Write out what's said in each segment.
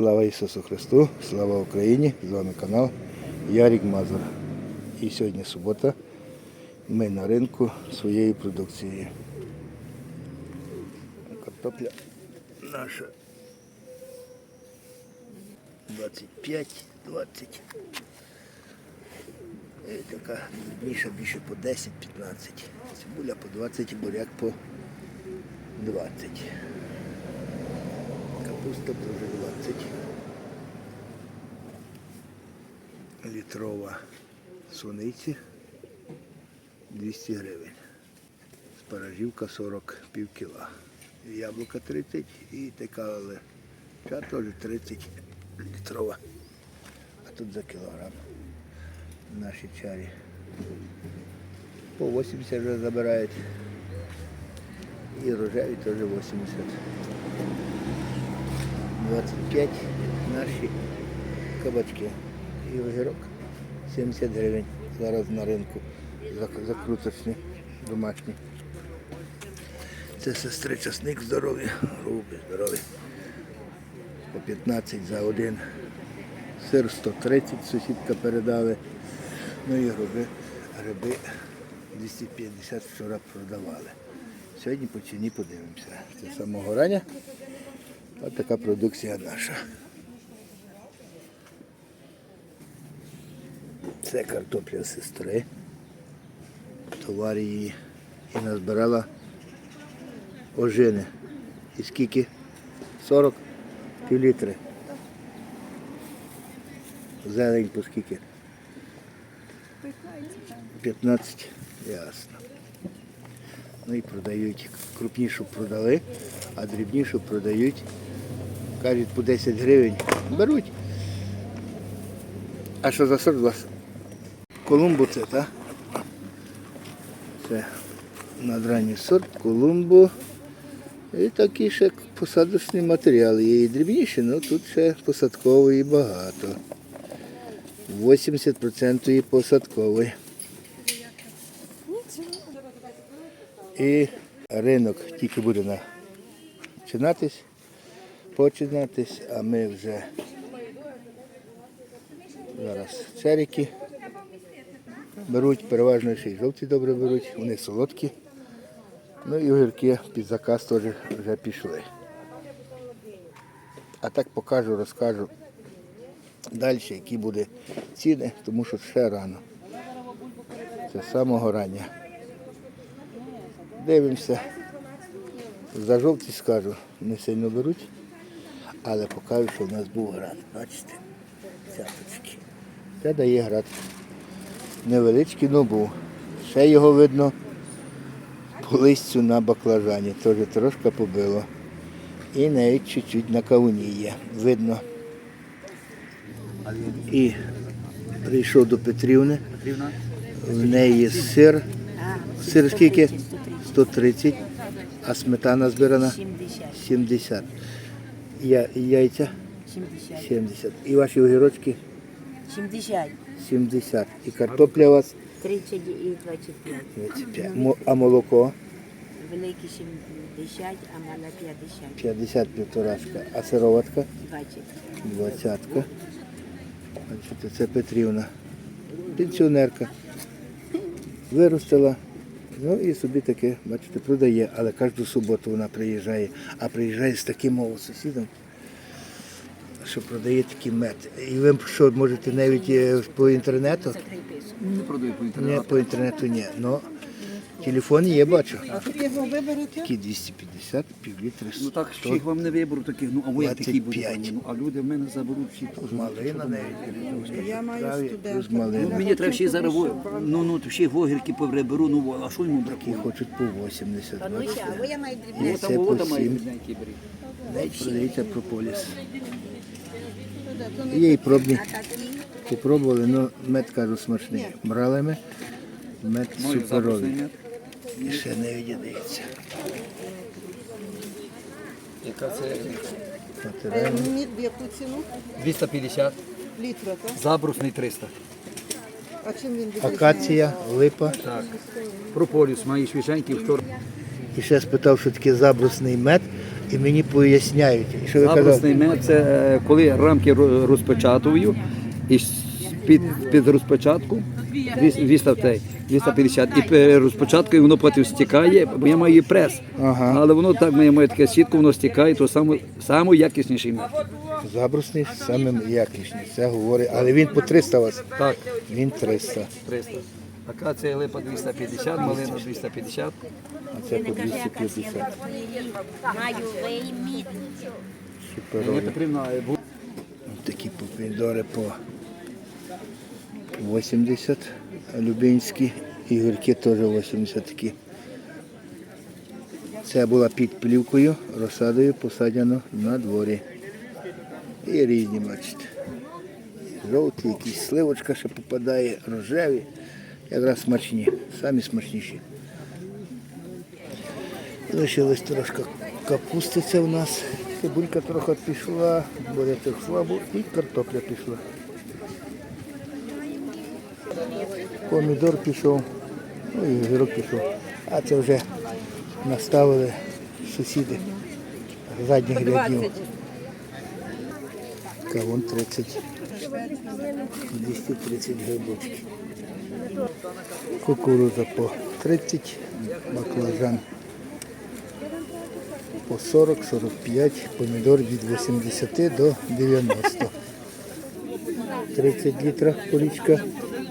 Слава Ісусу Христу, слава Україні! З вами канал Ярік Мазур. І сьогодні субота. Ми на ринку своєї продукції. Картопля наша 25, 20. І така дрібніша більше по 10-15. Цибуля по 20, буряк по 20. Капуста теж 20. Літрова суниці 200 гривень. Спаражівка 40 пів кіла. Яблука 30 і така ця теж 30 літрова. А тут за кілограм. Наші чарі. По 80 вже забирають. І рожеві теж 80. 25 наші кабачки. І огірок 70 гривень. Зараз на ринку закруточні, домашні. Це сестри часник здорові, грубі, здорові. По 15 за один. Сир 130, сусідка передали. Ну і гриби, гриби 250 вчора продавали. Сьогодні по ціні подивимося. Це самого рання. Ось така продукція наша. Це картопля сестри. Товар її і назбирала ожини. І скільки? 40 півлітри. Зелень по скільки? 15. Ясно. Ну і продають. Крупнішу продали, а дрібнішу продають. Кажуть, по 10 гривень. Беруть. А що за сорт у вас? Колумбо це, так? Це надранній сорт, колумбо. І такі ще посадочні матеріали. Є і дрібніші, але тут ще посадкової багато. 80% і посадковий. І ринок тільки буде починатись, починатись, а ми вже зараз церіки беруть, переважно ще й жовті добре беруть, вони солодкі. Ну і огірки під заказ теж вже пішли. А так покажу, розкажу далі, які буде ціни, тому що ще рано. Це з самого рання. Дивимося. За жовті скажу, не сильно беруть, але покажу, що в нас був град. Бачите? Цяточки. Це дає град. Невеличкий, але був. Ще його видно по листю на баклажані. Теж трошки побило. І навіть чуть-чуть на кавуні є. Видно. І прийшов до Петрівни. В неї сир. Сир скільки? 130. А сметана збирана? 70. 70. Я, яйця 70. 70. І ваші огірочки 70. 70. І картопля у вас 30 і 25. 25. Мо- А молоко Великі 70, а мала 50. 50 півторашка. А сироватка 20. двадцятка. Бачите, це Петрівна. Пенсіонерка. Виростила. Ну і собі таке, бачите, продає, але кожну суботу вона приїжджає, а приїжджає з таким сусідом, що продає такий мед. І ви що, можете навіть е, по інтернету? Не продаю по Ні, інтернету. по інтернету ні. Ну, телефон є, бачу. Такі 250, півлітри. Ну так, 100. всіх вам не виберу таких, ну а ви я такі 25. будете. Ну, а люди в мене заберуть всі теж. Малина навіть. Я маю студента. Ну, мені треба ще зараз, во- ну, ну, всі вогірки повреберу, ну, во, а що йому Такі бракує? хочуть по 80. бачите. я маю Ну, там по волода має сім. дрібненький беріть. Навіть продається прополіс. Є і пробні. Попробували, але мед кажу смачний. Брали ми. Мед Маю суперовий. мед. І ще не віддається. Яка це Мід в яку ціну? 250, Літра, так? забрусний 300. А чим він? Акація, липа. Так. Прополіс має свіженький вчора. І ще спитав, що таке забрусний мед. і мені поясняють. Що ви? Забросний мед це е, коли рамки ро- розпечатую і під, під розпечатку 200 200 цей, 250 і перед розпечаткою воно потім стікає, бо я маю прес. Ага. Але воно так я маю таке сітку, воно стікає, то саме, саме якісніший мед. Забрусний самим якісніший, це говорить. Але він по 300 у вас. Так, Він 300. 300. Акація липа 250, малина 250. А це по 250. Маю вийміт. Суперові. Мені Петрівна, е, Такі помідори по 80 любинські, і гірки теж 80 такі. Це була під плівкою, розсадою посаджено на дворі. І різні, бачите. Жовті, якісь сливочка ще попадає, рожеві. Якраз смачні, самі смачніші. Лишилось трошки капусти це в нас. Цибулька трохи пішла, бурячок слабо і картопля пішла. Помідор пішов, ну і огірок пішов. А це вже наставили сусіди задніх рядів. Кавун 30. 230 грибочки. Кукурудза по 30, баклажан по 40-45, помідор від 80 до 90. 30 літрів полічка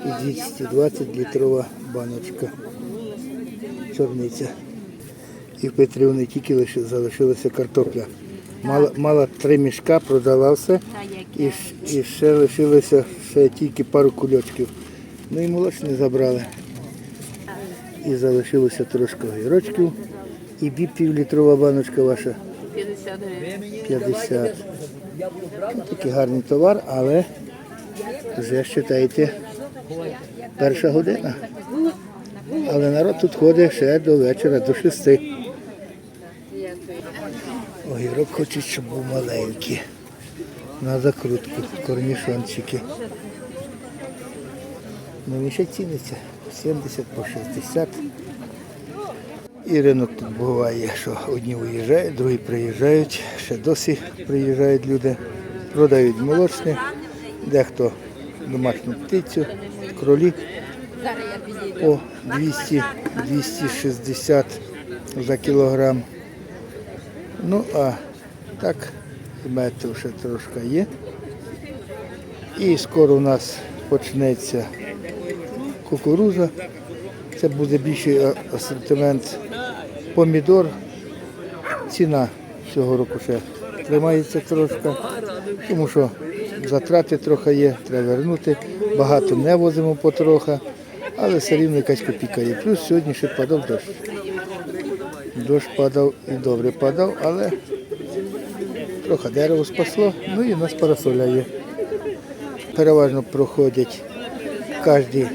і 220 літрова баночка. Чорниця. І в Петрівни тільки лише залишилася картопля. Мала, мала три мішка, продала все. І, і ще лишилося ще тільки пару кульочків. Ну і молочне забрали. І залишилося трошки огірочків. І бі півлітрова баночка ваша. 50 гривень. 50. Ну, Такий гарний товар, але вже вважайте, перша година. Але народ тут ходить ще до вечора, до шести. Огірок хочуть, щоб був маленький. На закрутку, корнішончики. Ну він ще ціниться. 70 по 60. І ринок тут буває, що одні виїжджають, другі приїжджають, ще досі приїжджають люди, продають молочне, дехто домашню птицю, кролі по 200-260 за кілограм. Ну а так, метрів ще трошки є. І скоро у нас почнеться кукуруза. Це буде більший асортимент помідор. Ціна цього року ще тримається трошки, тому що затрати трохи є, треба вернути. Багато не возимо потрохи, але все рівно якась копійка є. Плюс сьогодні ще падав дощ. Дощ падав і добре падав, але трохи дерево спасло, ну і нас парасоля є. Переважно проходять кожен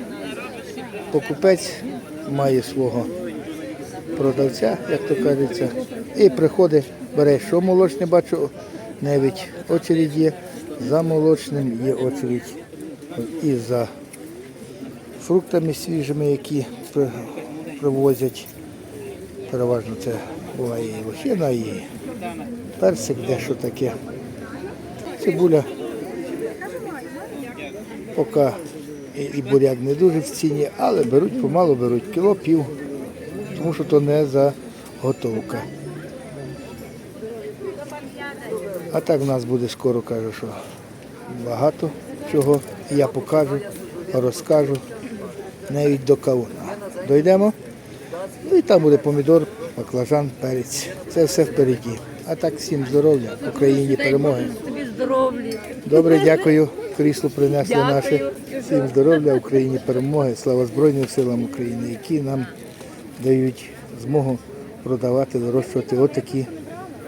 покупець має свого продавця, як то кажеться, і приходить, бере, що молочне, бачу, навіть очередь є, за молочним є очередь і за фруктами свіжими, які привозять. Переважно це буває і лохина, і персик, дещо таке. Цибуля поки і, буряк не дуже в ціні, але беруть помалу, беруть кіло пів, тому що то не заготовка. А так в нас буде скоро, кажу, що багато чого. Я покажу, розкажу, навіть до кавуна. Дойдемо. Ну і там буде помідор, баклажан, перець. Це все впереді. А так всім здоров'я, Україні перемоги. Добре, дякую. Крісло принесли наше. Всім здоров'я, Україні перемоги. Слава Збройним силам України, які нам дають змогу продавати, вирощувати отакі